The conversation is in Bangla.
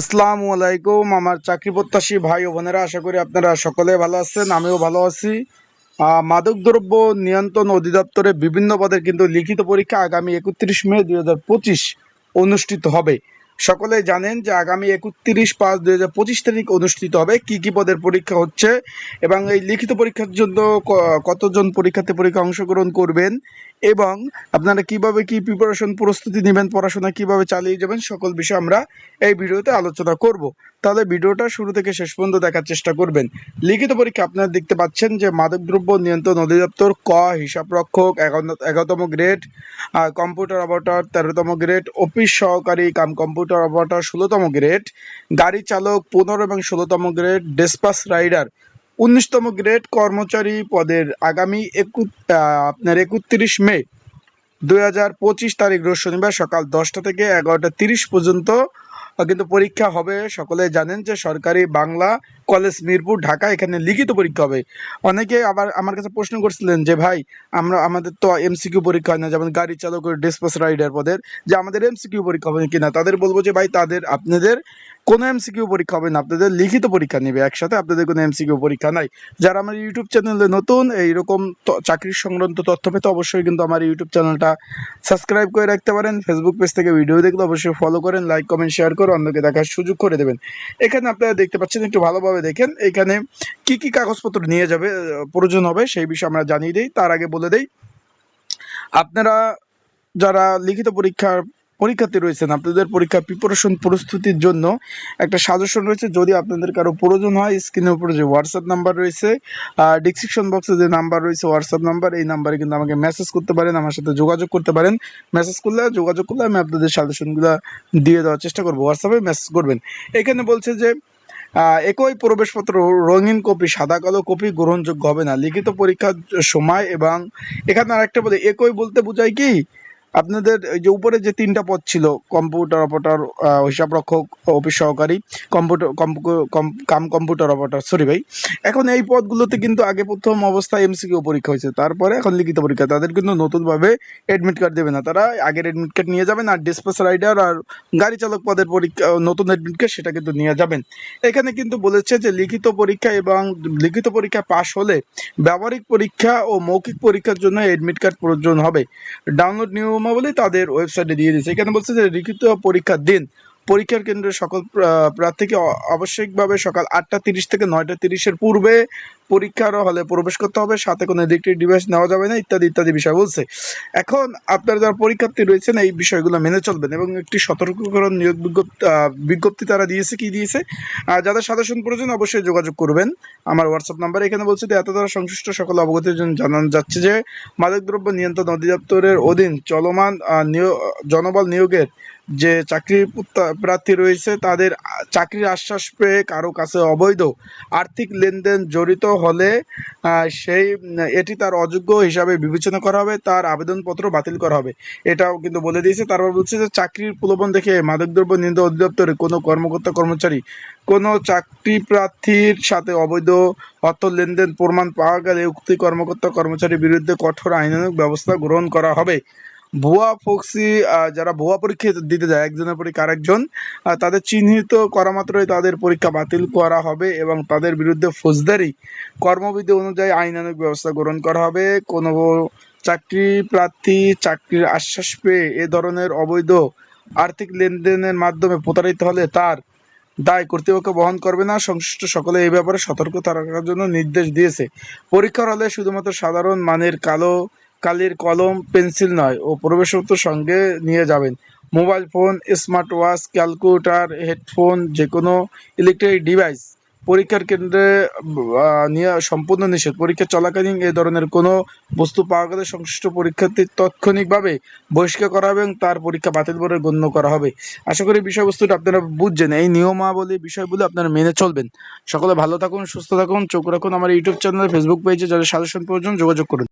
আসসালামু আলাইকুম, আমার চাকরি প্রত্যাশী ভাই ও বোনেরা, আশা করি আপনারা সকলে ভালো আছেন, আমিও ভালো আছি। মাদকদ্রব্য নিয়ন্ত্রণ অধিদপ্তরে বিভিন্ন পদের কিন্তু লিখিত পরীক্ষা আগামী একত্রিশ মে দু হাজার পঁচিশ অনুষ্ঠিত হবে। সকলে জানেন যে আগামী একত্রিশ পাঁচ দুই হাজার পঁচিশ তারিখ অনুষ্ঠিত হবে, কি কি পদের পরীক্ষা হচ্ছে এবং এই লিখিত পরীক্ষার জন্য কতজন পরীক্ষাতে পরীক্ষা অংশগ্রহণ করবেন এবং আপনারা কীভাবে কি প্রিপারেশন প্রস্তুতি নেবেন, পড়াশোনা কীভাবে চালিয়ে যাবেন, সকল বিষয় আমরা এই ভিডিওতে আলোচনা করব। তাহলে ভিডিওটা শুরু থেকে শেষ পর্যন্ত দেখার চেষ্টা করবেন। লিখিত পরীক্ষা আপনারা দেখতে পাচ্ছেন যে মাদকদ্রব্য নিয়ন্ত্রণ অধিদপ্তর ক হিসাব রক্ষক এগারোতম গ্রেড কম্পিউটার অপারেটর তেরোতম গ্রেড অফিস সহকারী, কাম কম্পিউটার অপারেটর ষোলোতম গ্রেড গাড়ি চালক, পনেরো এবং ষোলোতম গ্রেড ডেসপাস রাইডার উনিশতম গ্রেড কর্মচারী পদের আগামী একু আপনার একত্রিশ মে দুই হাজার পঁচিশ তারিখ রোজ শনিবার সকাল দশটা থেকে এগারোটা তিরিশ পর্যন্ত কিন্তু পরীক্ষা হবে। সকলে জানেন যে সরকারি বাংলা কলেজ মিরপুর, ঢাকা এখানে লিখিত পরীক্ষা হবে। অনেকে আবার আমার কাছে প্রশ্ন করছিলেন যে, ভাই, আমরা, আমাদের তো এমসিকিউ পরীক্ষা হয় না, যেমন গাড়ি চালক ডিসপাস রাইডার পদের, যে আমাদের এমসিকিউ পরীক্ষা হবে কিনা? তাদের বলব যে, ভাই, তাদের, আপনাদের কোনো এমসিকিউ পরীক্ষা হবে না, আপনাদের লিখিত পরীক্ষা নেবে একসাথে, আপনাদের কোনো এমসিকিউ পরীক্ষা নাই। যারা আমার ইউটিউব চ্যানেলে নতুন, এইরকম চাকরির সংক্রান্ত তথ্য পেতে অবশ্যই কিন্তু আমার ইউটিউব চ্যানেলটা সাবস্ক্রাইব করে রাখতে পারেন। ফেসবুক পেজ থেকে ভিডিও দেখলে অবশ্যই ফলো করেন লাইক কমেন্ট শেয়ার করে অন্যকে দেখার সুযোগ করে দেবেন। এখানে আপনারা দেখতে পাচ্ছেন, একটু ভালোভাবে দেখেন, এখানে কি কি কাগজপত্র নিয়ে যাবে প্রয়োজন হবে সেই বিষয়ে আমরা জানিয়ে দিই। তার আগে বলে দেই, আপনারা যারা লিখিত পরীক্ষার পরীক্ষার্থী রয়েছেন। আপনাদের পরীক্ষা প্রিপারেশন প্রস্তুতির জন্য একটা সাজেশন রয়েছে। যদি আপনাদের কারও প্রয়োজন হয় স্ক্রিনের উপরে যে হোয়াটসঅ্যাপ নাম্বার রয়েছে ডিসক্রিপশন বক্সে যে নাম্বার রয়েছে হোয়াটসঅ্যাপ নাম্বার এই নাম্বারে কিন্তু আমাকে মেসেজ করতে পারেন, আমার সাথে যোগাযোগ করতে পারেন। মেসেজ করলে, যোগাযোগ করলে আমি আপনাদের সাজেশনগুলো দিয়ে দেওয়ার চেষ্টা করব। হোয়াটসঅ্যাপে মেসেজ করবেন। এখানে বলছে যে একই প্রবেশপত্র, রঙিন কপি, সাদা, কালো কপি গ্রহণযোগ্য হবে না। লিখিত পরীক্ষার সময় এবং এখানে আরেকটা বলে, একই বলতে বোঝায় কি? আপনাদের এই যে উপরে যে তিনটা পদ ছিল কম্পিউটার অপারেটর হিসাব রক্ষক অফিস সহকারী computer cum computer operator sorry ভাই, এখন এই পদগুলোতে কিন্তু আগে প্রথম অবস্থায় এমসিকিউ পরীক্ষা হয়েছে, তারপরে এখন লিখিত পরীক্ষা, তাদের কিন্তু নতুনভাবে অ্যাডমিট কার্ড দেবে না, তারা আগের অ্যাডমিট কার্ড নিয়ে যাবেন, আর ডিসপাস রাইডার আর গাড়ি চালক পদের পরীক্ষা নতুন অ্যাডমিট কার্ড সেটা কিন্তু নিয়ে যাবেন। এখানে কিন্তু বলেছে যে লিখিত পরীক্ষা এবং লিখিত পরীক্ষা পাশ হলে ব্যবহারিক পরীক্ষা ও মৌখিক পরীক্ষার জন্য অ্যাডমিট কার্ড প্রয়োজন হবে। ডাউনলোড নিয়মাবলী তাদের ওয়েবসাইটে দিয়ে দিয়েছে। এখানে বলছে যে লিখিত পরীক্ষার দিন পরীক্ষার কেন্দ্রে সকল প্রার্থীকে আবশ্যিকভাবে সকাল আটটা তিরিশ থেকে নয়টা তিরিশের পূর্বে পরীক্ষার হলে প্রবেশ করতে হবে। সাথে কোনো ইলেকট্রিক ডিভাইস নেওয়া যাবে না, ইত্যাদি ইত্যাদি বিষয় বলছে। এখন আপনারা যারা পরীক্ষার্থী রয়েছেন, এই বিষয়গুলো মেনে চলবেন এবং একটি সতর্ককরণ নিয়োগ বিজ্ঞপ্তি বিজ্ঞপ্তি তারা দিয়েছে, কি দিয়েছে? যাদের সাজেশন প্রয়োজন অবশ্যই যোগাযোগ করবেন। আমার হোয়াটসঅ্যাপ নাম্বার এখানে বলছে যে এত দ্বারা সংশ্লিষ্ট সকল অবগতির জন্য জানানো যাচ্ছে যে, মাদকদ্রব্য নিয়ন্ত্রণ অধিদপ্তরের অধীন চলমান জনবল নিয়োগের যে চাকরি প্রার্থী রয়েছে, তাদের চাকরির আশ্বাস পেয়ে কারও কাছে অবৈধ আর্থিক লেনদেন জড়িত হলে সেই, এটি তার অযোগ্য হিসাবে বিবেচনা করা হবে, তার আবেদনপত্র বাতিল করা হবে। এটাও কিন্তু বলে দিয়েছে। তারপর বলছে যে চাকরির প্রলোভন দেখে মাদকদ্রব্য নিয়ন্ত্রণ অধিদপ্তরে কোনো কর্মকর্তা কর্মচারী কোনো চাকরি প্রার্থীর সাথে অবৈধ অর্থ লেনদেন প্রমাণ পাওয়া গেলে উক্তি কর্মকর্তা কর্মচারীর বিরুদ্ধে কঠোর আইনানুগ ব্যবস্থা গ্রহণ করা হবে। ভুয়া ফক্সি যারা ভুয়া পরীক্ষা দিতে যায়, একজনের পরীক্ষা আরেকজন তাদের চিহ্নিত করা মাত্রই তাদের পরীক্ষা বাতিল করা হবে এবং তাদের বিরুদ্ধে ফৌজদারি কর্মবিধি অনুযায়ী আইনানুগ ব্যবস্থা গ্রহণ করা হবে। কোনো চাকরি প্রার্থী চাকরির আশ্বাস পেয়ে এ ধরনের অবৈধ আর্থিক লেনদেনের মাধ্যমে প্রতারিত হলে তার দায় কর্তৃপক্ষ বহন করবে না। সংশ্লিষ্ট সকলে এই ব্যাপারে সতর্ক থাকার জন্য নির্দেশ দিয়েছে। পরীক্ষার হলে শুধুমাত্র সাধারণ মানের কালো কালির কলম, পেন্সিল নয়। ও প্রবেশপত্র সঙ্গে নিয়ে যাবেন। Mobile phone smart watch calculator, headphone যে কোনো ইলেকট্রনিক ডিভাইস। পরীক্ষার কেন্দ্রে নিয়ে সম্পূর্ণ নিষেধ। পরীক্ষা চলাকালীন এই ধরনের কোনো বস্তু পাওয়া গেলে সংশ্লিষ্ট পরীক্ষার্থী তাৎক্ষণিকভাবে বহিষ্কার করা হবে এবং তার পরীক্ষা বাতিল বলে গণ্য করা হবে। আশা করি বিষয়বস্তুটা আপনারা বুঝছেন। এই নিয়মাবলী বিষয়গুলো আপনারা মেনে চলবেন। সকলে ভালো থাকুন, সুস্থ থাকুন, চোখ রাখুন। আমার ইউটিউব চ্যানেল, ফেসবুক পেজে যাদের সাজেশন প্রয়োজন যোগাযোগ করুন।